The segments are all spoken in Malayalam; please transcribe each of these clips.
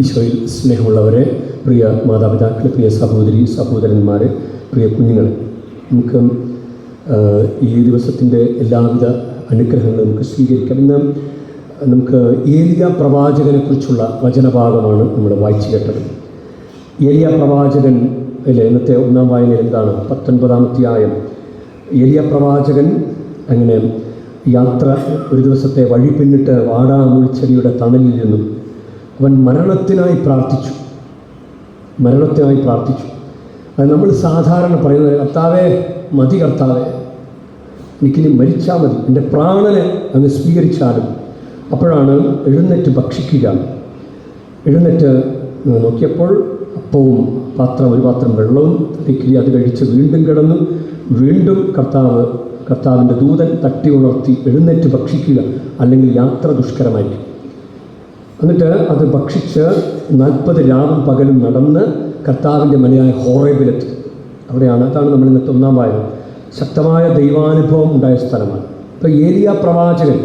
ഈശോയിൽ സ്നേഹമുള്ളവരെ പ്രിയ മാതാപിതാക്കളെ പ്രിയ സഹോദരി സഹോദരന്മാരെ പ്രിയ കുഞ്ഞുങ്ങളെ നമുക്ക് ഈ ദിവസത്തിന്റെ എല്ലാവിധ അനുഗ്രഹങ്ങളും നമുക്ക് സ്വീകരിക്കാം. ഇന്ന് നമുക്ക് ഏലിയ പ്രവാചകനെക്കുറിച്ചുള്ള വചനഭാഗമാണ് നമ്മൾ വായിച്ചു കേട്ടത്. ഏലിയ പ്രവാചകൻ അല്ലേ ഇന്നത്തെ ഒന്നാം വായന എന്താണ്? പത്തൊൻപതാമത്തെ ആയം ഏലിയ പ്രവാചകൻ അങ്ങനെ യാത്ര ഒരു ദിവസത്തെ വഴി പിന്നിട്ട് തണലിൽ തണലിലിരുന്നു അവൻ മരണത്തിനായി പ്രാർത്ഥിച്ചു. മരണത്തിനായി പ്രാർത്ഥിച്ചു. അത് നമ്മൾ സാധാരണ പറയുന്നത് കർത്താവേ മതി കർത്താവേ. എനിക്കിനി മരിച്ചാൽ മതി. എന്റെ പ്രാണനെ അങ്ങ് സ്വീകരിച്ചാലും അപ്പോഴാണ് എഴുന്നേറ്റ് ഭക്ഷിക്കുക. എഴുന്നേറ്റ് നോക്കിയപ്പോൾ അപ്പവും പാത്രം ഒരു പാത്രം വെള്ളവും തടിക്കിരി അത് കഴിച്ച് വീണ്ടും കിടന്നു. വീണ്ടും കർത്താവ് കർത്താവിന്റെ ദൂതൻ തട്ടി ഉണർത്തി എഴുന്നേറ്റ് ഭക്ഷിക്കുക. അല്ലെങ്കിൽ യാത്ര ദുഷ്കരമായിരിക്കും. എന്നിട്ട് അത് ഭക്ഷിച്ച് നാൽപ്പത് രാവും പകലും നടന്ന് കർത്താവിന്റെ മലയായ ഹോറേബിലെത്തി. അവിടെയാണ് അതാണ് നമ്മൾ ഇന്നത്തെ ഒന്നാം വായന. ശക്തമായ ദൈവാനുഭവം ഉണ്ടായ സ്ഥലമാണ്. ഇപ്പോൾ ഏലിയ പ്രവാചകൻ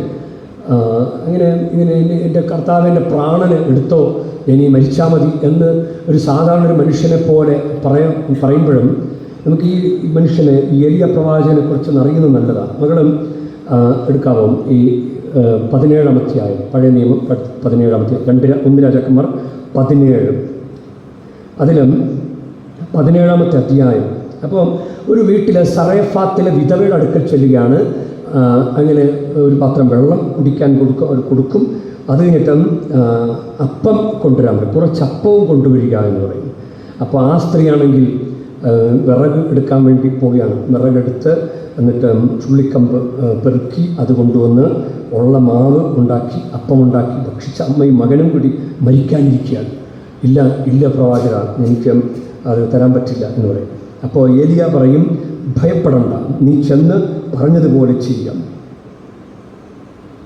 അങ്ങനെ ഇങ്ങനെ എന്റെ കർത്താവിന്റെ പ്രാണന് എടുത്തോ ഇനി മരിച്ചാൽ മതി എന്ന് ഒരു സാധാരണ ഒരു മനുഷ്യനെ പോലെ പറയ പറയുമ്പോഴും നമുക്ക് ഈ മനുഷ്യനെ ഈ ഏലിയ പ്രവാചകനെ കുറിച്ച് അറിയുന്നത് നല്ലതാണ്. മകളും എടുക്കാവും? ഈ പതിനേഴാം അധ്യായം പഴയ നിയമം പതിനേഴാമത്തെ രണ്ട് ഒന്ന് രാജാക്കന്മാർ പതിനേഴ്. അതിലും പതിനേഴാമത്തെ അധ്യായം. അപ്പോൾ ഒരു വീട്ടിലെ സറേഫാത്തിലെ വിധവയുടെ അടുക്കൽ ചെല്ലുകയാണ്. അങ്ങനെ ഒരു പാത്രം വെള്ളം കുടിക്കാൻ കൊടുക്കും കൊടുക്കും. അത് കഴിഞ്ഞിട്ട് അപ്പം കൊണ്ടുവരാൻ പറയും. കുറച്ച് അപ്പവും കൊണ്ടുവരിക എന്ന് പറയും. അപ്പോൾ ആ സ്ത്രീയാണെങ്കിൽ വിറക് എടുക്കാൻ വേണ്ടി പോവുകയാണ്. വിറകെടുത്ത് എന്നിട്ട് ചുള്ളിക്കമ്പ് പെറുക്കി അത് കൊണ്ടുവന്ന് ഉള്ള മാവ് ഉണ്ടാക്കി അപ്പമുണ്ടാക്കി ഭക്ഷിച്ച അമ്മയും മകനും കൂടി മരിക്കാനിരിക്കുകയാണ്. ഇല്ല ഇല്ല പ്രവാചക എനിക്ക് അത് തരാൻ പറ്റില്ല എന്ന് പറയും. അപ്പോൾ ഏലിയ പറയും ഭയപ്പെടണ്ട നീ ചെന്ന് പറഞ്ഞതുപോലെ ചെയ്യാം.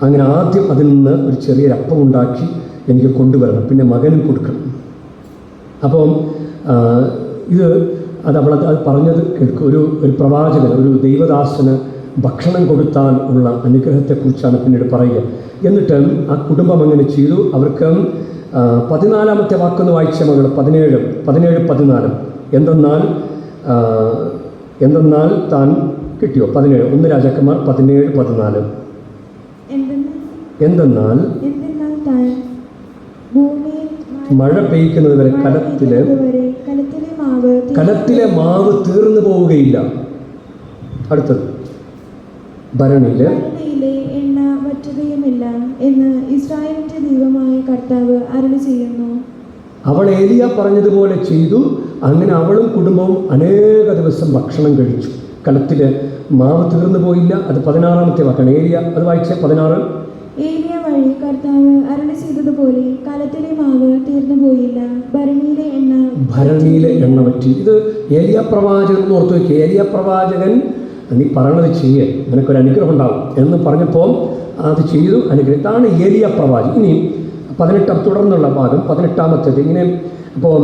അങ്ങനെ ആദ്യം അതിൽ നിന്ന് ഒരു ചെറിയൊരു അപ്പം ഉണ്ടാക്കി എനിക്ക് കൊണ്ടുവരണം പിന്നെ മകനും കൊടുക്കണം. അപ്പം ഇത് അത് അവൾ അത് പറഞ്ഞത് കേൾക്കും. ഒരു ഒരു പ്രവാചകൻ ഒരു ദൈവദാസന് ഭക്ഷണം കൊടുത്താൽ ഉള്ള അനുഗ്രഹത്തെക്കുറിച്ചാണ് പിന്നീട് പറയുക. എന്നിട്ട് ആ കുടുംബം അങ്ങനെ ചെയ്തു. അവർക്ക് പതിനാലാമത്തെ വാക്കൊന്ന് വായിച്ച മകൾ പതിനേഴ് പതിനേഴ് പതിനാല്. എന്തെന്നാൽ എന്തെന്നാൽ താൻ കിട്ടിയോ? പതിനേഴ്. ഒന്ന് രാജാക്കന്മാർ പതിനേഴ് പതിനാല്. എന്തെന്നാൽ? മഴ പെയ്ക്കുന്നത് വരെ കലത്തിൽ കലത്തിലെ മാവ് തീർന്നു പോവുകയില്ല. അടുത്തത്. ഭരണിയിൽ ഭരണിയിലെ എണ്ണ വറ്റുകയുമില്ല എന്ന് ഇസ്രായേലിന്റെ ദൈവമായ കർത്താവ് അരുളി ചെയ്യുന്നു. അവൾ ഏലിയ പറഞ്ഞതുപോലെ ചെയ്തു. അങ്ങനെ അവളും കുടുംബവും അനേക ദിവസം ഭക്ഷണം കഴിച്ചു. കലത്തിലെ മാവ് തീർന്നു പോയില്ല. അത് പതിനാറാമത്തെ വാക്കാണ്. ഏലിയ അത് വായിച്ച പതിനാറ്. ഏലിയ കർത്താവ് അരുളി ചെയ്തതുപോലെ കലത്തിലെ മാവ് തീർന്നു പോയില്ല. ഭരണിയിലെ എണ്ണ ഭരണിയിലെ എണ്ണ പറ്റി. ഇത് ഏലിയ പ്രവാചകൻ എന്ന് ഓർത്ത് വയ്ക്കുക ഏലിയ പ്രവാചകൻ നീ പറയണത് ചെയ്യേ. നിനക്കൊരു അനുഗ്രഹം ഉണ്ടാവും എന്ന് പറഞ്ഞപ്പോൾ അത് ചെയ്തു അനുഗ്രഹം ഇതാണ് ഏലിയ പ്രവാചകൻ ഇനി പതിനെട്ടാം തുടർന്നുള്ള ഭാഗം പതിനെട്ടാമത്തേത്. ഇങ്ങനെ അപ്പോൾ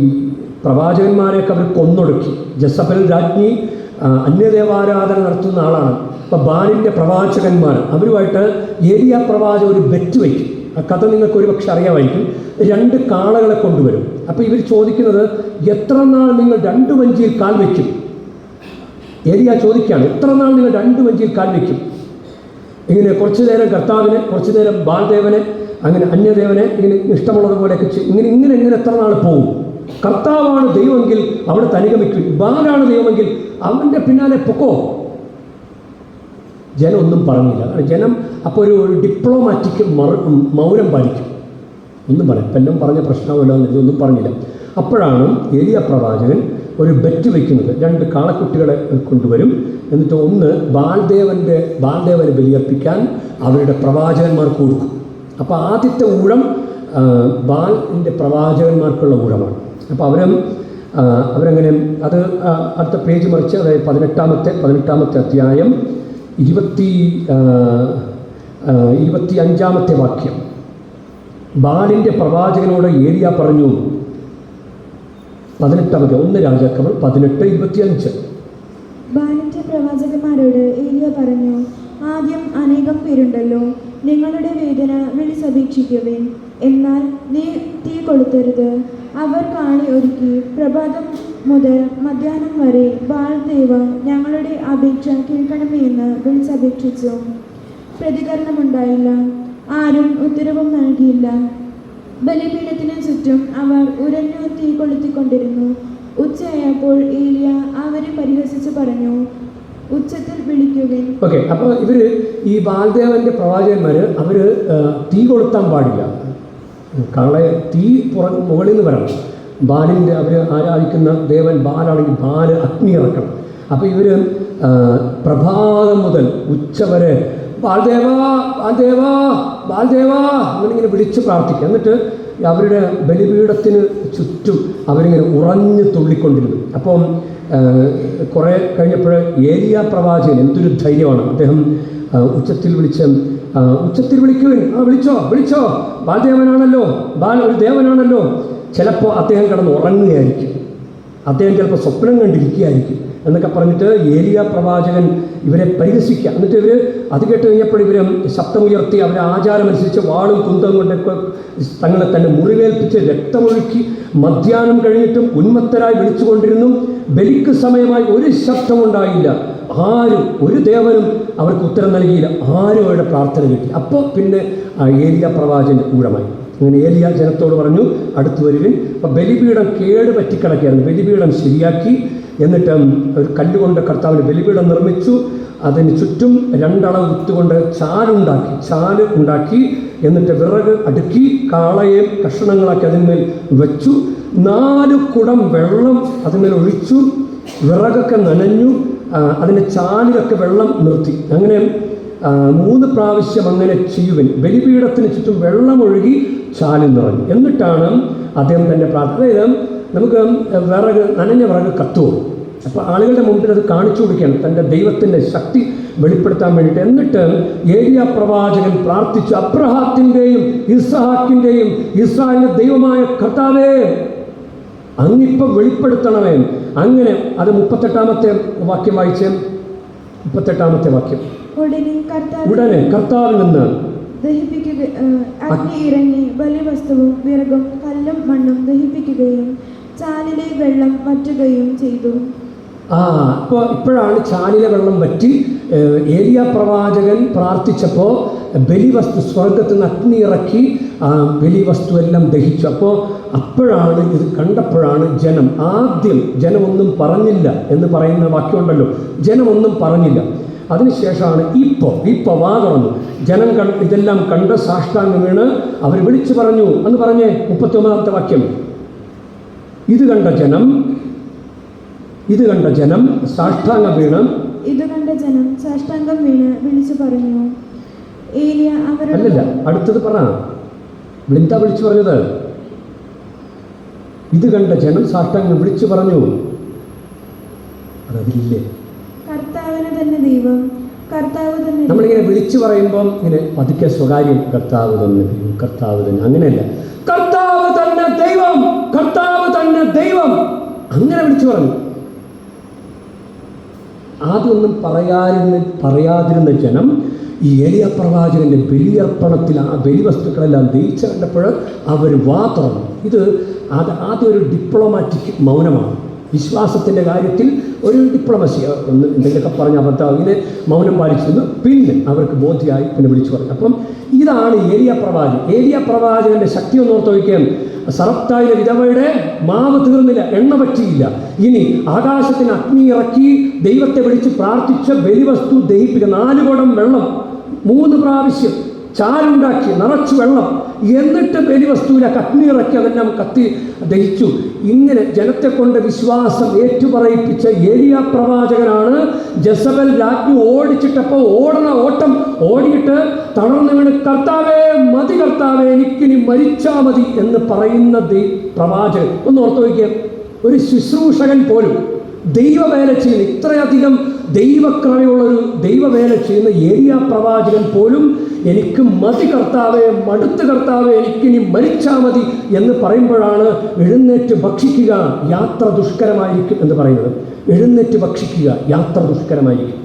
ഈ പ്രവാചകന്മാരെയൊക്കെ അവർ കൊന്നൊടുക്കി. ജസബൽ രാജ്ഞി അന്യദേവാരാധന നടത്തുന്ന ആളാണ്. അപ്പോൾ ബാലിന്റെ പ്രവാചകന്മാർ അവരുമായിട്ട് ഏരിയ പ്രവാചകൻ ഒരു ബെറ്റ് വയ്ക്കും ആ കഥ നിങ്ങൾക്ക് ഒരു പക്ഷെ അറിയാമായിരിക്കും. രണ്ട് കാളകളെ കൊണ്ടുവരും. അപ്പോൾ ഇവർ ചോദിക്കുന്നത് എത്ര നാൾ നിങ്ങൾ രണ്ട് വഞ്ചിയിൽ കാൽ വയ്ക്കും ഏരിയ ചോദിക്കുകയാണ് എത്ര നാൾ നിങ്ങൾ രണ്ട് വഞ്ചിയിൽ കാൽ വയ്ക്കും ഇങ്ങനെ കുറച്ചു നേരം കർത്താവിനെ കുറച്ചു നേരം ബാൽദേവനെ അങ്ങനെ അന്യദേവനെ ഇങ്ങനെ ഇഷ്ടമുള്ളതുപോലെയൊക്കെ ഇങ്ങനെ ഇങ്ങനെ ഇങ്ങനെ എത്ര നാൾ പോകും കർത്താവാണ് ദൈവമെങ്കിൽ അവിടെ തനികമിക്കും ബാലാണ് ദൈവമെങ്കിൽ അവന്റെ പിന്നാലെ പൊക്കോ? ജനം ഒന്നും പറഞ്ഞില്ല ജനം അപ്പോൾ ഒരു ഡിപ്ലോമാറ്റിക് മറ മൗനം പാലിക്കും. ഒന്നും പറയാം ഇപ്പം എല്ലാം പറഞ്ഞ പ്രശ്നമല്ലോ ഇതൊന്നും പറഞ്ഞില്ല. അപ്പോഴാണ് ഏലിയ പ്രവാചകൻ ഒരു ബെറ്റ് വയ്ക്കുന്നത് രണ്ട് കാളക്കുട്ടികളെ കൊണ്ടുവരും. എന്നിട്ട് ഒന്ന് ബാൽദേവന്റെ ബാൽദേവനെ ബലിയർപ്പിക്കാൻ അവരുടെ പ്രവാചകന്മാർക്ക് കൊടുക്കും. അപ്പോൾ ആദ്യത്തെ ഊഴം ബാലിന്റെ പ്രവാചകന്മാർക്കുള്ള ഊഴമാണ്. അപ്പോൾ അവരും അവരങ്ങനെ അത് അടുത്ത പേജ് മറിച്ച് അതായത് പതിനെട്ടാമത്തെ പതിനെട്ടാമത്തെ അധ്യായം ഇരുപത്തി ഇരുപത്തി അഞ്ചാമത്തെ വാക്യം. ബാലിന്റെ പ്രവാചകനോട് ഏരിയ പറഞ്ഞു പതിനെട്ടാമത്തെ ഒന്ന് രാജാക്കന്മാർ പതിനെട്ട് ഇരുപത്തിയഞ്ച്. ബാലിന്റെ പ്രവാചകന്മാരോട് ഏലിയ പറഞ്ഞു ആദ്യം അനേകം പേരുണ്ടല്ലോ നിങ്ങളുടെ വേദന വിളിച്ചപേക്ഷിക്കുവിൻ എന്നാൽ നീ തീ കൊളുത്തരുത്. അവർ കാണി ഒരുക്കി പ്രഭാതം മുതൽ മധ്യാഹ്നം വരെ ബാൽദേവ ഞങ്ങളുടെ അപേക്ഷ കേൾക്കണമെന്ന് വിളിച്ചപേക്ഷിച്ചു. പ്രതികരണമുണ്ടായില്ല ആരും ഉത്തരവും നൽകിയില്ല. ബലിപീഠത്തിന് ചുറ്റും അവർ ഉരഞ്ഞു തീ കൊളുത്തിക്കൊണ്ടിരുന്നു. ഉച്ചയായപ്പോൾ ഏലിയ അവരെ പരിഹസിച്ച് പറഞ്ഞു ഉച്ചത്തിൽ വിളിക്കുകയും ഓക്കെ അപ്പോൾ ഇവർ ഈ ബാൽദേവന്റെ പ്രവാചകന്മാര് അവർ തീ കൊളുത്താൻ പാടില്ല. കളയെ തീ പുറ മുകളിൽ നിന്ന് വരണം. ബാലിന്റെ അവർ ആരാധിക്കുന്ന ദേവൻ ബാലാണെങ്കിൽ ബാൽ അഗ്നി ഇറക്കണം. അപ്പോൾ ഇവർ പ്രഭാതം മുതൽ ഉച്ച വരെ ബാൽദേവ ബാൽദേവ ബാൽദേവ എന്നിങ്ങനെ വിളിച്ച് പ്രാർത്ഥിക്കുക. എന്നിട്ട് അവരുടെ ബലിപീഠത്തിന് ചുറ്റും അവരിങ്ങനെ ഉറഞ്ഞു തുള്ളിക്കൊണ്ടിരുന്നു. അപ്പം കുറേ കഴിഞ്ഞപ്പോൾ ഏരിയ പ്രവാചകൻ എന്തൊരു ധൈര്യമാണ്. അദ്ദേഹം ഉച്ചത്തിൽ വിളിച്ച ഉച്ചത്തിൽ വിളിക്കുവിൻ. ആ വിളിച്ചോ വിളിച്ചോ. ബാൽദേവനാണല്ലോ. ബാൽ ഒരു ദേവനാണല്ലോ. ചിലപ്പോൾ അദ്ദേഹം കിടന്ന് ഉറങ്ങുകയായിരിക്കും. അദ്ദേഹം ചിലപ്പോൾ സ്വപ്നം കണ്ടിരിക്കുകയായിരിക്കും എന്നൊക്കെ പറഞ്ഞിട്ട് ഏലിയ പ്രവാചകൻ ഇവരെ പരിഹസിക്കുക. എന്നിട്ട് ഇവർ അത് കേട്ട് കഴിഞ്ഞപ്പോൾ ഇവർ ശബ്ദമുയർത്തി അവരെ ആചാരമനുസരിച്ച് വാളും കുന്തവും കൊണ്ടൊക്കെ തങ്ങളെ തന്നെ മുറിവേൽപ്പിച്ച് രക്തമൊഴുക്കി മധ്യാഹ്നം കഴിഞ്ഞിട്ടും ഉന്മത്തരായി വിളിച്ചുകൊണ്ടിരുന്നു. ബലിക്ക് സമയമായി ഒരു ശബ്ദമുണ്ടായില്ല ആരും ഒരു ദേവനും അവർക്ക് ഉത്തരം നൽകിയില്ല. ആരും അവരുടെ പ്രാർത്ഥന കിട്ടി അപ്പോൾ പിന്നെ ഏലിയ പ്രവാചകൻ ഊഴമായി അങ്ങനെ ഏലിയ ജനത്തോട് പറഞ്ഞു അടുത്തു വരുവിൻ. അപ്പോൾ ബലിപീഠം കേട് പറ്റിക്കിടക്കുകയാണ്. ബലിപീഠം ശരിയാക്കി. എന്നിട്ട് ഒരു കല്ലുകൊണ്ട് കർത്താവിന് ബലിപീഠം നിർമ്മിച്ചു. അതിന് ചുറ്റും രണ്ടളവ് വിത്തുകൊണ്ട് ചാലുണ്ടാക്കി ചാൽ ഉണ്ടാക്കി. എന്നിട്ട് വിറക് അടുക്കി കാളയെ കഷണങ്ങളാക്കി അതിന്മേൽ വെച്ചു. നാല് കുടം വെള്ളം അതിന്മേൽ ഒഴിച്ചു. വിറകൊക്കെ നനഞ്ഞു. അതിന്റെ ചാലിലൊക്കെ വെള്ളം നിർത്തി. അങ്ങനെ മൂന്ന് പ്രാവശ്യം അങ്ങനെ ചെയ്യുവൻ. ബലിപീഠത്തിന് ചുറ്റും വെള്ളമൊഴുകി ചാലിൽ നിറഞ്ഞു. എന്നിട്ടാണ് അദ്ദേഹം തന്നെ പ്രാർത്ഥന അതായത് നമുക്ക് വിറക് നനഞ്ഞ വിറക് കത്തുവോ? അപ്പോൾ ആളുകളുടെ മുമ്പിൽ അത് കാണിച്ചു കൊടുക്കുകയാണ്. തന്റെ ദൈവത്തിന്റെ ശക്തി വെളിപ്പെടുത്താൻ വേണ്ടിയിട്ട്. എന്നിട്ട് ഏരിയ പ്രവാചകൻ പ്രാർത്ഥിച്ചു അബ്രഹാത്തിന്റെയും ഇസ്ഹാക്കിന്റെയും ഇസ്രായേലിന്റെ ദൈവമായ കർത്താവേ അങ്ങിപ്പം വെളിപ്പെടുത്തണമേ. അങ്ങനെ അത് മുപ്പത്തെട്ടാമത്തെ വാക്യം വായിച്ചേ മുപ്പത്തെട്ടാമത്തെ വാക്യം. ഉടനെ കർത്താവിൽ നിന്ന് ദഹിപ്പിക്കുക അഗ്നി ഇറങ്ങി ബലിവസ്തുവും വിറകും കല്ലും മണ്ണും ദഹിപ്പിക്കുകയും ചാലിലെ വെള്ളം വറ്റുകയും ചെയ്തു. ആ ഇപ്പോൾ ഇപ്പോഴാണ് ചാലിലെ വെള്ളം വറ്റി ഏലിയ പ്രവാചകൻ പ്രാർത്ഥിച്ചപ്പോൾ ബലിവസ്തു സ്വർഗത്തിൽ നിന്ന് അഗ്നി ഇറക്കി ബലിവസ്തു എല്ലാം ദഹിച്ചു. അപ്പോൾ അപ്പോഴാണ് ഇത് കണ്ടപ്പോഴാണ് ജനം ആദ്യം ജനമൊന്നും പറഞ്ഞില്ല എന്ന് പറയുന്ന വാക്യമുണ്ടല്ലോ. ജനമൊന്നും പറഞ്ഞില്ല. അതിനുശേഷമാണ് ഇപ്പോൾ ഇപ്പോൾ വാ തുറന്നു. ജനം കണ്ട് ഇതെല്ലാം കണ്ട് സാഷ്ടാംഗം വീണ് അവർ വിളിച്ചു പറഞ്ഞു എന്ന് പറഞ്ഞേ മുപ്പത്തി ഒമ്പതാമത്തെ വാക്യം. ഇത് കണ്ട ജനം ഇത് കണ്ട ജനം സാഷ്ടാംഗം വീണ്. ഇത് കണ്ട ജനം സാഷ്ടാംഗം വീണ് വിളിച്ചു പറഞ്ഞു. ഏലിയ അല്ലല്ല അടുത്തത് പറ. എന്താ വിളിച്ചു പറഞ്ഞത്. ഇത് കണ്ട ജനം സാഷ്ടാംഗം വിളിച്ചു പറഞ്ഞു. അതതില്ലേ? തന്നെ ദൈവം നമ്മളിങ്ങനെ വിളിച്ചു പറയുമ്പോൾ ഇങ്ങനെ പതുക്കെ സ്വകാര്യം കർത്താവ് തന്നെ ദൈവം കർത്താവ് തന്നെ. അങ്ങനെയല്ല. കർത്താവ് തന്നെ ദൈവം കർത്താവ് തന്നെ ദൈവം. അങ്ങനെ വിളിച്ചു പറഞ്ഞു. ആദ്യമൊന്നും പറയാതിരുന്ന പറയാതിരുന്ന ജനം ഈ എലിയ പ്രവാചകന്റെ ബലിയർപ്പണത്തിൽ ആ ബലിവസ്തുക്കളെല്ലാം ദയിച്ചു കണ്ടപ്പോൾ അവർ വാ തുറന്നു. ഇത് അത് ആദ്യം ഒരു ഡിപ്ലോമാറ്റിക് മൗനമാണ്. വിശ്വാസത്തിന്റെ കാര്യത്തിൽ ഒരു ഡിപ്ലോമസി ഒന്ന് എന്തെങ്കിലുമൊക്കെ പറഞ്ഞ അങ്ങനെ മൗനം പാലിച്ചിരുന്നു. പിന്നെ അവർക്ക് ബോധ്യമായി പിന്നെ വിളിച്ചു പറഞ്ഞു. അപ്പം ഇതാണ് ഏരിയ പ്രവാചകൻ. ഏരിയ പ്രവാചകന്റെ ശക്തി ഒന്ന് ഓർത്ത് വയ്ക്കാൻ സറപ്തായിലെ വിധവയുടെ മാവ് തീർന്നില്ല എണ്ണ പറ്റിയില്ല. ഇനി ആകാശത്തിന് അഗ്നി ഇറക്കി ദൈവത്തെ വിളിച്ച് പ്രാർത്ഥിച്ച ബലിവസ്തു ദഹിപ്പിക്കുക. നാല് കുടം വെള്ളം. മൂന്ന് പ്രാവശ്യം. ചാലുണ്ടാക്കി നിറച്ചു വെള്ളം. എന്നിട്ട് ബലിവസ്തുവിലെ കത്തിനിറക്കി അതെല്ലാം കത്തി ദഹിച്ചു. ഇങ്ങനെ ജനത്തെ കൊണ്ട് വിശ്വാസം ഏറ്റുപറയിപ്പിച്ച ഏലിയ പ്രവാചകനാണ് ജസബൽ രാജ്ഞി. ഓടിച്ചിട്ടപ്പോൾ ഓടണ ഓട്ടം ഓടിയിട്ട് തളർന്നു വീണ് കർത്താവേ മതി കർത്താവേ എനിക്കിനി മരിച്ചാ മതി എന്ന് പറയുന്ന പ്രവാചകൻ. ഒന്ന് ഓർത്തു വയ്ക്കുക. ഒരു ശുശ്രൂഷകൻ പോലും ദൈവവേല ചെയ്യുന്ന ഇത്രയധികം ദൈവക്രമയുള്ളൊരു ദൈവവേല ചെയ്യുന്ന ഏരിയ പ്രവാചകൻ പോലും എനിക്ക് മതി കർത്താവെ മടുത്ത് കർത്താവെ എനിക്കിനി മരിച്ചാ മതി എന്ന് പറയുമ്പോഴാണ് എഴുന്നേറ്റ് ഭക്ഷിക്കുക യാത്ര ദുഷ്കരമായിരിക്കും എന്ന് പറയുന്നത്. എഴുന്നേറ്റ് ഭക്ഷിക്കുക യാത്ര ദുഷ്കരമായിരിക്കും.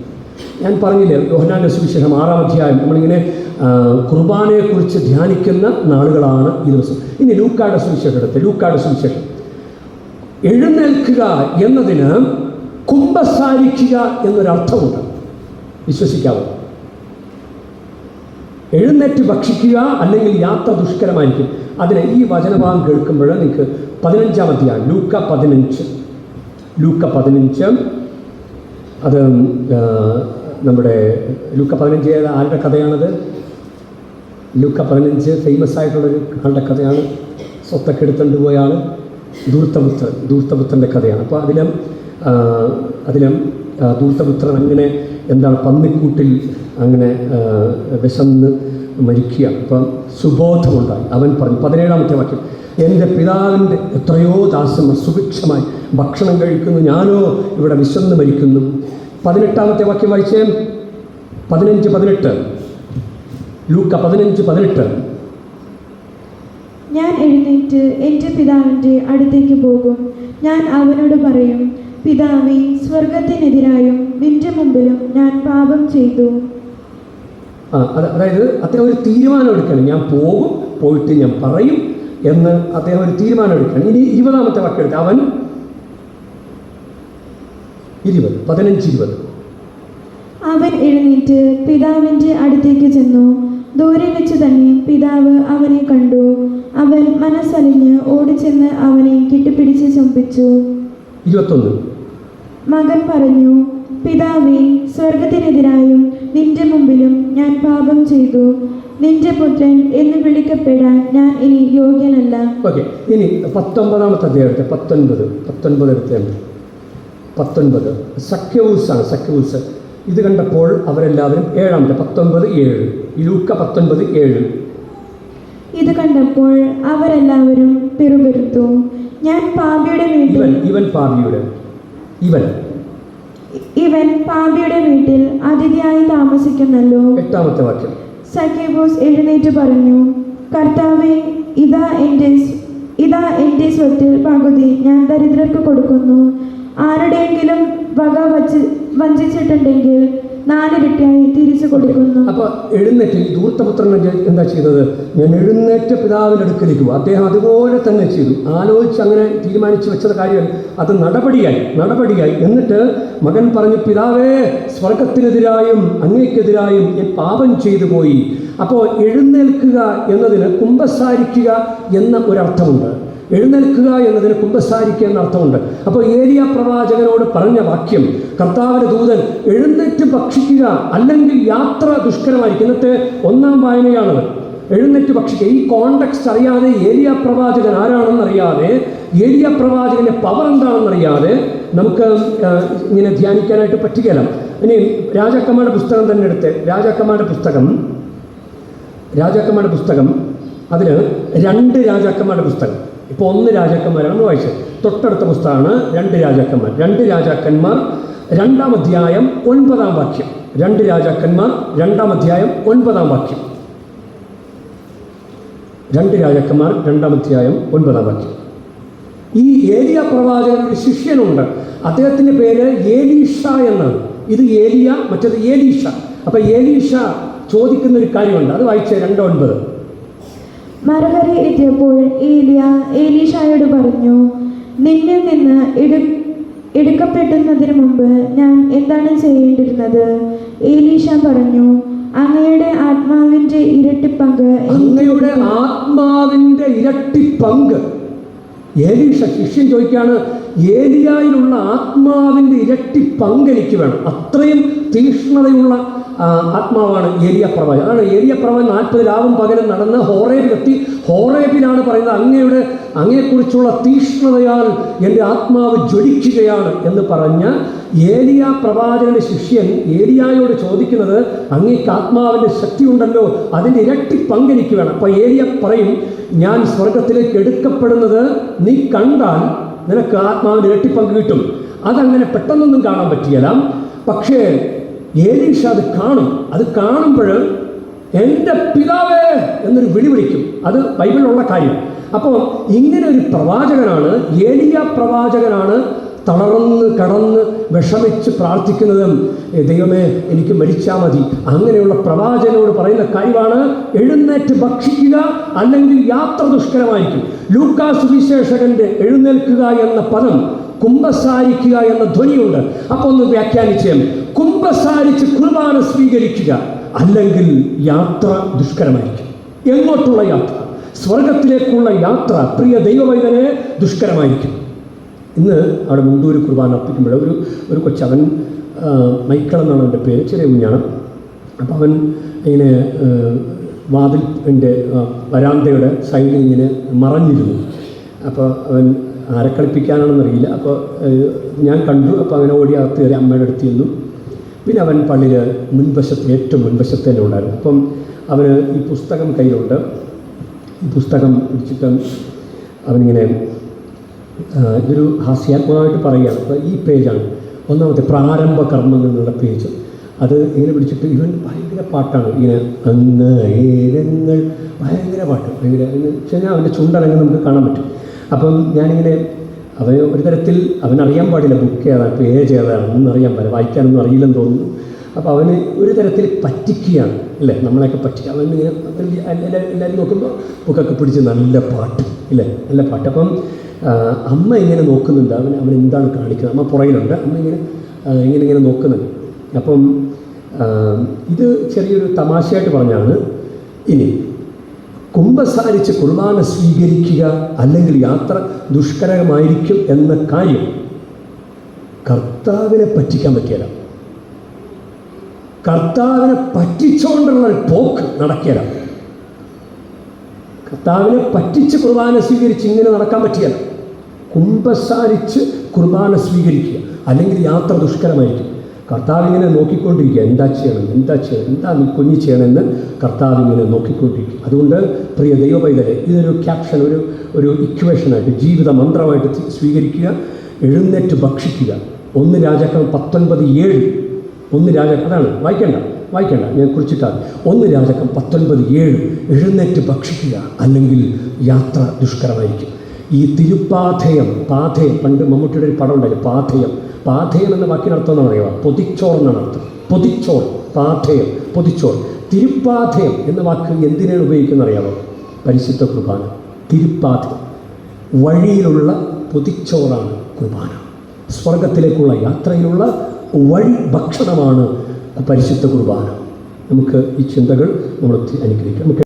ഞാൻ പറഞ്ഞില്ലേ യോഹനാന്റെ സുവിശേഷം ആറാം അധ്യായം നമ്മളിങ്ങനെ കുർബാനയെക്കുറിച്ച് ധ്യാനിക്കുന്ന നാളുകളാണ് ഈ ദിവസം. ഇനി ലൂക്കാട് സുവിശേഷം എടുത്ത് ലൂക്കാട് സുവിശേഷം. എഴുന്നേൽക്കുക എന്നതിന് കുംഭസാരിക്കുക എന്നൊരർത്ഥമുണ്ട്. വിശ്വസിക്കാവോ. എഴുന്നേറ്റ് ഭക്ഷിക്കുക അല്ലെങ്കിൽ യാത്ര ദുഷ്കരമായിരിക്കും. അതിന് ഈ വചനഭാഗം കേൾക്കുമ്പോൾ നിങ്ങൾക്ക് പതിനഞ്ചാം അധ്യായം ലൂക്ക പതിനഞ്ച്. ലൂക്ക പതിനഞ്ച്. അത് നമ്മുടെ ലൂക്ക പതിനഞ്ച് ആരുടെ കഥയാണത്? ലൂക്ക പതിനഞ്ച് ഫേമസ് ആയിട്ടുള്ളൊരു ആളുടെ കഥയാണ്. സ്വത്തൊക്കെ എടുത്തുകൊണ്ട് പോയ ആൾ ധൂർത്തപുത്രൻ ധൂർത്തപുത്രന്റെ കഥയാണ്. അപ്പോൾ അതിലും അതിലും ദൂർത്തപുത്രൻ അങ്ങനെ എന്താണ് പന്നിക്കൂട്ടിൽ അങ്ങനെ വിശന്ന് മരിക്കുക. അപ്പം സുബോധമുണ്ടായി. അവൻ പറഞ്ഞു പതിനേഴാമത്തെ വാക്യം എന്റെ പിതാവിന്റെ എത്രയോ ദാസന്മാർ സുഭിക്ഷമായി ഭക്ഷണം കഴിക്കുന്നു. ഞാനോ ഇവിടെ വിശന്ന് മരിക്കുന്നു. പതിനെട്ടാമത്തെ വാക്യം വായിച്ചേ? പതിനഞ്ച് പതിനെട്ട്. ലൂക്ക പതിനഞ്ച് പതിനെട്ട്. ഞാൻ എഴുന്നേറ്റ് എന്റെ പിതാവിന്റെ അടുത്തേക്ക് പോകും. ഞാൻ അവനോട് പറയും പിതാവേ സ്വർഗത്തിനെതിരായും നിന്റെ മുമ്പിലും ഞാൻ പാപം ചെയ്തു. അതായത് അദ്ദേഹം ഒരു തീരുമാനം എടുക്കണം ഞാൻ പോകും പോയിട്ട് ഞാൻ പറയും എന്ന് അദ്ദേഹം ഒരു തീരുമാനം എടുക്കണം ഇനി ഇരുപതാമത്തെ വാക്കെടുത്ത്. അവൻ ഇരുപത് പതിനഞ്ച് ഇരുപത്. അവൻ എഴുന്നേറ്റ് പിതാവിന്റെ അടുത്തേക്ക് ചെന്നു. ദൂരെ വെച്ച് തന്നെ പിതാവ് അവനെ കണ്ടു. അവൻ മനസ്സലിഞ്ഞ് ഓടിച്ചെന്ന് അവനെ കെട്ടിപ്പിടിച്ച് ചുംബിച്ചു. ഇരുപത്തൊന്ന്. മകൻ പറഞ്ഞു പിതാവേ സ്വർഗത്തിനെതിരായും നിന്റെ മുമ്പിലും ഞാൻ പാപം ചെയ്തു. നിന്റെ പുത്രൻ എന്ന് വിളിക്കപ്പെടാൻ ഞാൻ ഇനി യോഗ്യനല്ല. ഓക്കെ ഇനി പത്തൊമ്പതാമത്തെ അധ്യായത്തെ പത്തൊൻപത് പത്തൊൻപത് എടുത്തേണ്ട പത്തൊൻപത്. സഖ്യവൂസാണ് സഖ്യവൂസ് ഇത് കണ്ടപ്പോൾ അവരെല്ലാവരും ഏഴാമത്തെ പത്തൊൻപത് ഏഴ്. ലൂക്ക പത്തൊൻപത് ഏഴ്. ഇത് കണ്ടപ്പോൾ അവരെല്ലാവരും പിറുപിറുത്തു. ഞാൻ പാപിയുടെ വീട്ടിൽ ഇവൻ ഇവൻ പാപിയുടെ. ഇവൻ. ഇവൻ പാപിയുടെ വീട്ടിൽ അതിഥിയായി താമസിക്കുന്നല്ലോ. എട്ടാമത്തെ വാക്യം. സഖ്യബോസ് എഴുന്നേറ്റ് പറഞ്ഞു കർത്താവെ ഇതാ എന്റെ ഇതാ എന്റെ സ്വത്തിൽ പകുതി ഞാൻ ദരിദ്രർക്ക് കൊടുക്കുന്നു. ആരുടെയെങ്കിലും വക വച്ച് വഞ്ചിച്ചിട്ടുണ്ടെങ്കിൽ നാലിരട്ടിയായി തിരിച്ചു കൊടുക്കുന്നു. അപ്പോൾ എഴുന്നേറ്റ് ദൂർത്തപുത്രൻ എന്താ ചെയ്തത്? ഞാൻ എഴുന്നേറ്റ് പിതാവിന്റെ അടുക്കലേക്ക് അദ്ദേഹം അതുപോലെ തന്നെ ചെയ്തു. ആലോചിച്ച് അങ്ങനെ തീരുമാനിച്ചു വെച്ചത് കാര്യം അത് നടപടിയായി നടപടിയായി. എന്നിട്ട് മകൻ പറഞ്ഞു പിതാവേ സ്വർഗത്തിനെതിരായും അങ്ങേക്കെതിരായും ഞാൻ പാപം ചെയ്തു പോയി. അപ്പോൾ എഴുന്നേൽക്കുക എന്നതിന് കുമ്പസാരിക്കുക എന്ന ഒരർത്ഥമുണ്ട്. എഴുന്നേൽക്കുക എന്നതിന് കുമ്പസാരിക്കുക എന്ന അർത്ഥമുണ്ട്. അപ്പോൾ ഏലിയ പ്രവാചകനോട് പറഞ്ഞ വാക്യം കർത്താവിന്റെ ദൂതൻ എഴുന്നേറ്റ് ഭക്ഷിക്കുക അല്ലെങ്കിൽ യാത്ര ദുഷ്കരമായിരിക്കും. ഇന്നത്തെ ഒന്നാം വായനയാണത് എഴുന്നേറ്റ് ഭക്ഷിക്കുക. ഈ കോണ്ടക്സ്റ്റ് അറിയാതെ ഏലിയ പ്രവാചകൻ ആരാണെന്ന് അറിയാതെ ഏലിയ പ്രവാചകന്റെ പവർ എന്താണെന്ന് അറിയാതെ നമുക്ക് ഇങ്ങനെ ധ്യാനിക്കാനായിട്ട് പറ്റുകയില്ല. ഇനി രാജാക്കന്മാരുടെ പുസ്തകം തന്നെ എടുത്ത് രാജാക്കന്മാരുടെ പുസ്തകം രാജാക്കന്മാരുടെ പുസ്തകം അതിന് രണ്ട് രാജാക്കന്മാരുടെ പുസ്തകം. ഇപ്പോൾ ഒന്ന് രാജാക്കന്മാരാണ് വായിച്ചത്. തൊട്ടടുത്ത പുസ്തകമാണ് രണ്ട് രാജാക്കന്മാർ. രണ്ട് രാജാക്കന്മാർ രണ്ടാം അധ്യായം ഒൻപതാം വാക്യം. രണ്ട് രാജാക്കന്മാർ രണ്ടാം അധ്യായം ഒൻപതാം വാക്യം. രണ്ട് രാജാക്കന്മാർ രണ്ടാം അധ്യായം ഒൻപതാം വാക്യം. ഈ ഏലിയ പ്രവാചകൻ ഒരു ശിഷ്യനുണ്ട്. അദ്ദേഹത്തിന്റെ പേര് ഏലീഷ എന്നാണ്. ഇത് ഏലിയ മറ്റേത് ഏലീഷ. അപ്പം ഏലീഷ ചോദിക്കുന്ന ഒരു കാര്യമുണ്ട്. അത് വായിച്ച രണ്ട് ഒൻപത്. മറുകര എത്തിയപ്പോൾ ഏലിയ ഏലീഷായോട് പറഞ്ഞു നിന്നിൽ നിന്ന് എടു എടുക്കപ്പെടുന്നതിന് മുമ്പ് ഞാൻ എന്താണ് ചെയ്യേണ്ടിരുന്നത്? ഏലീഷ പറഞ്ഞു അങ്ങയുടെ ആത്മാവിന്റെ ഇരട്ടി പങ്ക് അങ്ങയുടെ ആത്മാവിന്റെ ഇരട്ടി പങ്ക്. ഏലീഷ ശിഷ്യൻ ചോദിക്കുകയാണ് ഏലിയായിലുള്ള ആത്മാവിന്റെ ഇരട്ടി പങ്ക് എനിക്ക് വേണം. അത്രയും തീക്ഷ്ണതയുള്ള ആത്മാവാണ് ഏലിയ പ്രവാചകൻ അതാണ് ഏലിയ പ്രവാചകൻ നാൽപ്പത് പകരം നടന്ന് ഹോറേബിലെത്തി. ഹോറേബിലാണ് പറയുന്നത് അങ്ങയുടെ അങ്ങയെക്കുറിച്ചുള്ള തീഷ്ണതയാൽ എന്റെ ആത്മാവ് ജ്വലിക്കുകയാണ് എന്ന് പറഞ്ഞ ഏലിയ പ്രവാചകന്റെ ശിഷ്യൻ ഏലിയായോട് ചോദിക്കുന്നത് അങ്ങേക്ക് ആത്മാവിന്റെ ശക്തി ഉണ്ടല്ലോ അതിന്റെ ഇരട്ടി പങ്ക് എനിക്ക് വേണം അപ്പോൾ ഏലിയ പറയും ഞാൻ സ്വർഗത്തിലേക്ക് എടുക്കപ്പെടുന്നത് നീ കണ്ടാൽ നിനക്ക് ആത്മാവിന്റെ ഇരട്ടി പങ്ക് കിട്ടും. അതങ്ങനെ പെട്ടെന്നൊന്നും കാണാൻ പറ്റിയല്ല പക്ഷേ ഏലീഷ അത് കാണും. അത് കാണുമ്പോൾ എന്റെ പിതാവേ എന്നൊരു വിളി വിളിക്കും. അത് ബൈബിളിലുള്ള കാര്യം. അപ്പോൾ ഇങ്ങനെ ഒരു പ്രവാചകനാണ് ഏലിയ പ്രവാചകനാണ് തളർന്ന് കടന്ന് വിഷമിച്ച് പ്രാർത്ഥിക്കുന്നതും. ദൈവമേ എനിക്ക് മരിച്ചാൽ മതി. അങ്ങനെയുള്ള പ്രവാചകനോട് പറയുന്ന കാര്യമാണ് എഴുന്നേറ്റ് ഭക്ഷിക്കുക അല്ലെങ്കിൽ യാത്ര ദുഷ്കരമായിരിക്കും. ലൂക്കാ സുവിശേഷകന്റെ എഴുന്നേൽക്കുക എന്ന പദം കുംഭസാരിക്കുക എന്ന ധ്വനിയുണ്ട്. അപ്പോൾ ഒന്ന് വ്യാഖ്യാനിച്ച്. കുംഭസാരിച്ച് കുർബാന സ്വീകരിക്കുക അല്ലെങ്കിൽ യാത്ര ദുഷ്കരമായിരിക്കും. എങ്ങോട്ടുള്ള യാത്ര? സ്വർഗത്തിലേക്കുള്ള യാത്ര പ്രിയ ദൈവവൈദനെ ദുഷ്കരമായിരിക്കും. ഇന്ന് അവിടെ മുണ്ടൂര് കുർബാന അർപ്പിക്കുമ്പോൾ ഒരു ഒരു കൊച്ചവൻ മൈക്കൾ എന്നാണ് എന്റെ പേര് ചെറിയ കുഞ്ഞാണ്. അപ്പോൾ അവൻ ഇങ്ങനെ വാതിൽ എന്റെ വരാന്തയുടെ സൈഡിൽ ഇങ്ങനെ മറഞ്ഞിരുന്നു. അപ്പോൾ അവൻ ആരെ കളിപ്പിക്കാനാണെന്നറിയില്ല. അപ്പോൾ ഞാൻ കണ്ടു. അപ്പോൾ അങ്ങനെ ഓടി അകത്ത് കയറി അമ്മയുടെ അടുത്ത് ചെന്നു. പിന്നെ അവൻ പള്ളിയിൽ മുൻവശത്ത് ഏറ്റവും മുൻവശത്ത് തന്നെ ഉണ്ടായിരുന്നു. അപ്പം അവന് ഈ പുസ്തകം കയ്യിലുണ്ട്. ഈ പുസ്തകം പിടിച്ചിട്ട് അവനിങ്ങനെ ഇതൊരു ഹാസ്യാത്മകമായിട്ട് പറയുകയാണ്. അപ്പോൾ ഈ പേജാണ്. ഒന്നാമത്തെ പ്രാരംഭ കർമ്മങ്ങൾ എന്നുള്ള പേജ്. അത് ഇങ്ങനെ പിടിച്ചിട്ട് ഇവൻ ഭയങ്കര പാട്ടാണ്. ഇങ്ങനെ അങ്ങ് ഏരങ്ങൾ ഭയങ്കര പാട്ട്. ഭയങ്കര എന്ന് വെച്ച് കഴിഞ്ഞാൽ അവന്റെ ചുണ്ടനങ്ങ് നമുക്ക് കാണാൻ പറ്റും. അപ്പം ഞാനിങ്ങനെ അവന് ഒരു തരത്തിൽ അവനറിയാൻ പാടില്ല ബുക്ക് ഏതാണ് പേജ് ഏതാണ് ഒന്നും അറിയാൻ പാടില്ല വായിക്കാനൊന്നും അറിയില്ലെന്ന് തോന്നുന്നു. അപ്പോൾ അവന് ഒരു തരത്തിൽ പറ്റിക്കുകയാണ് അല്ലേ? നമ്മളെയൊക്കെ പറ്റിക്കുക. അവൻ ഇങ്ങനെ എല്ലാവരും നോക്കുമ്പോൾ ബുക്കൊക്കെ പിടിച്ച് നല്ല പാട്ട് ഇല്ലേ? നല്ല പാട്ട്. അപ്പം അമ്മ ഇങ്ങനെ നോക്കുന്നുണ്ട്. അവൻ അവൻ എന്താണ് കാണിക്കുന്നത്? അമ്മ പുറകിലുണ്ട്. അമ്മ ഇങ്ങനെ ഇങ്ങനെ ഇങ്ങനെ നോക്കുന്നുണ്ട്. അപ്പം ഇത് ചെറിയൊരു തമാശയായിട്ട് പറഞ്ഞാണ്. ഇനി കുംഭസാരിച്ച് കുർബാന സ്വീകരിക്കുക അല്ലെങ്കിൽ യാത്ര ദുഷ്കരമായിരിക്കും എന്ന കാര്യം കർത്താവിനെ പറ്റിക്കാൻ പറ്റിയല്ല. കർത്താവിനെ പറ്റിച്ചുകൊണ്ടുള്ള പോക്ക് നടക്കിയല്ല കർത്താവിനെ പറ്റിച്ച് കുർബാന സ്വീകരിച്ച് ഇങ്ങനെ നടക്കാൻ പറ്റിയല്ല. കുംഭസാരിച്ച് കുർബാന സ്വീകരിക്കുക അല്ലെങ്കിൽ യാത്ര ദുഷ്കരമായിരിക്കും. കർത്താവ് ഇങ്ങനെ നോക്കിക്കൊണ്ടിരിക്കുക. എന്താ ചെയ്യണം? എന്താ ചെയ്യണം? എന്താ നീ കുഞ്ഞി ചെയ്യണമെന്ന് കർത്താവ് ഇങ്ങനെ നോക്കിക്കൊണ്ടിരിക്കും അതുകൊണ്ട് പ്രിയ ദൈവപൈതലെ ഇതൊരു ക്യാപ്ഷൻ ഒരു ഒരു ഇക്വേഷനായിട്ട് ജീവിത മന്ത്രമായിട്ട് സ്വീകരിക്കുക എഴുന്നേറ്റ് ഭക്ഷിക്കുക. ഒന്ന് രാജാക്കൾ പത്തൊൻപത് ഏഴ്. ഒന്ന് രാജാക്കൾ അതാണ് വായിക്കേണ്ട വായിക്കേണ്ട ഞാൻ കുറിച്ചിട്ടാൽ ഒന്ന് രാജാക്കം പത്തൊൻപത് ഏഴ് എഴുന്നേറ്റ് ഭക്ഷിക്കുക അല്ലെങ്കിൽ യാത്ര ദുഷ്കരമായിരിക്കും. ഈ തിരുപ്പാഥയം പാഥയം പണ്ട് മമ്മൂട്ടിയുടെ ഒരു പടം ഉണ്ടായിരുന്നു പാഥയം. പാഥയം എന്ന വാക്കിന് അർത്ഥം എന്ന് പറയുക പൊതിച്ചോർ എന്നാണ് അർത്ഥം. പൊതിച്ചോർ പാഥയം പൊതിച്ചോർ. തിരുപ്പാഥയം എന്ന വാക്ക് എന്തിനാണ് ഉപയോഗിക്കുന്നത് അറിയാമോ? പരിശുദ്ധ കുർബാന. തിരുപ്പാഥയം. വഴിയിലുള്ള പൊതിച്ചോറാണ് കുർബാന. സ്വർഗത്തിലേക്കുള്ള യാത്രയിലുള്ള വഴി ഭക്ഷണമാണ് പരിശുദ്ധ കുർബാന. നമുക്ക് ഈ ചിന്തകൾ നമ്മൾ അനുഗ്രഹിക്കാം നമുക്ക്